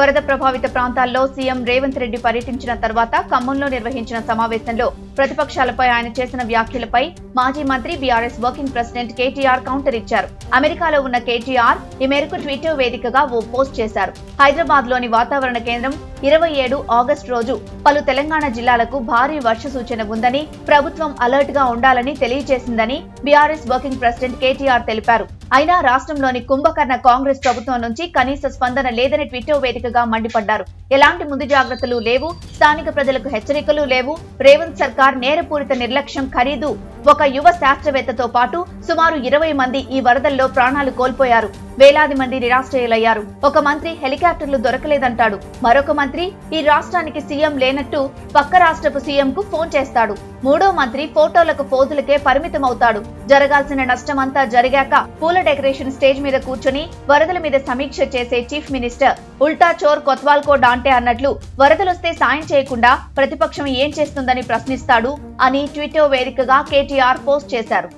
వరద ప్రభావిత ప్రాంతాల్లో సీఎం రేవంత్ రెడ్డి పర్యటించిన తర్వాత ఖమ్మంలో నిర్వహించిన సమావేశంలో ప్రతిపక్షాలపై ఆయన చేసిన వ్యాఖ్యలపై మాజీ మంత్రి BRS working president KTR counter ఇచ్చారు. అమెరికాలో ఉన్న కేటీఆర్ ఈ మేరకు ట్విట్టర్ వేదికగా ఓ పోస్ట్ చేశారు. హైదరాబాద్లోని వాతావరణ కేంద్రం ఇరవై ఏడు ఆగస్టు రోజు పలు తెలంగాణ జిల్లాలకు భారీ వర్ష సూచన ఉందని ప్రభుత్వం అలర్ట్గా ఉండాలని తెలియజేసిందని బీఆర్ఎస్ వర్కింగ్ ప్రెసిడెంట్ కేటీఆర్ తెలిపారు. అయినా రాష్ట్రంలోని కుంభకర్ణ కాంగ్రెస్ ప్రభుత్వం నుంచి కనీస స్పందన లేదని ట్విట్టర్ వేదికగా మండిపడ్డారు. ఎలాంటి ముందు జాగ్రత్తలు లేవు స్థానిక ప్రజలకు హెచ్చరికలు లేవు రేవంత్ సర్కార్ నేరపూరిత నిర్లక్ష్యం ఖరీదు. ఒక యువ శాస్త్రవేత్తతో పాటు సుమారు ఇరవై మంది ఈ వరదల్లో ప్రాణాలు కోల్పోయారు. వేలాది మంది నిరాశ్రయులయ్యారు. ఒక మంత్రి హెలికాప్టర్లు దొరకలేదంటాడు. మరొక మంత్రి ఈ రాష్ట్రానికి సీఎం లేనట్టు పక్క రాష్ట్రపు సీఎం కు ఫోన్ చేస్తాడు. మూడో మంత్రి ఫోటోలకు పోదులకే పరిమితమవుతాడు. జరగాల్సిన నష్టమంతా జరిగాక పూల డెకరేషన్ స్టేజ్ మీద కూర్చుని వరదల మీద సమీక్ష చేసే చీఫ్ మినిస్టర్ ఉల్టా చోర్ కొత్వాల్కో డాంటే అన్నట్లు వరదలొస్తే సాయం చేయకుండా ప్రతిపక్షం ఏం చేస్తుందని ప్రశ్నిస్తాడు అని ట్విట్టర్ వేదికగా కేటీఆర్ పోస్ట్ చేశారు.